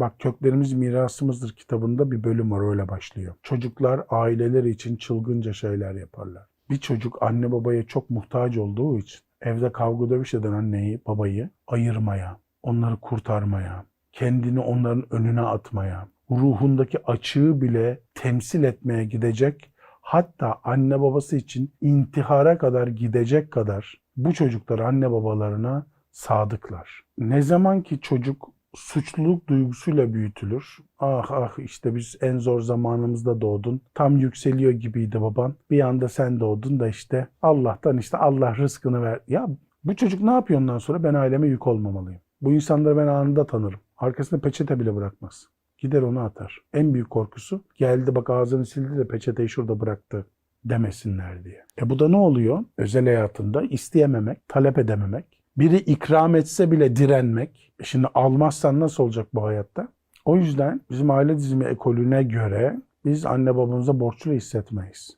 Bak köklerimiz mirasımızdır kitabında bir bölüm var öyle başlıyor. Çocuklar aileleri için çılgınca şeyler yaparlar. Bir çocuk anne babaya çok muhtaç olduğu için evde kavga dövüş eden anneyi babayı ayırmaya, onları kurtarmaya, kendini onların önüne atmaya, ruhundaki açığı bile temsil etmeye gidecek hatta anne babası için intihara kadar gidecek kadar bu çocuklar anne babalarına sadıklar. Ne zaman ki çocuk suçluluk duygusuyla büyütülür. Ah ah işte biz en zor zamanımızda doğdun. Tam yükseliyor gibiydi baban. Bir anda sen doğdun da işte Allah'tan işte Allah rızkını ver. Ya bu çocuk ne yapıyor ondan sonra? Ben aileme yük olmamalıyım. Bu insanları ben anında tanırım. Arkasında peçete bile bırakmaz. Gider onu atar. En büyük korkusu geldi bak ağzını sildi de peçeteyi şurada bıraktı demesinler diye. E bu da ne oluyor? Özel hayatında isteyememek, talep edememek, biri ikram etse bile direnmek. Şimdi almazsan nasıl olacak bu hayatta? O yüzden bizim aile dizimi ekolüne göre biz anne babamıza borçlu hissetmeyiz.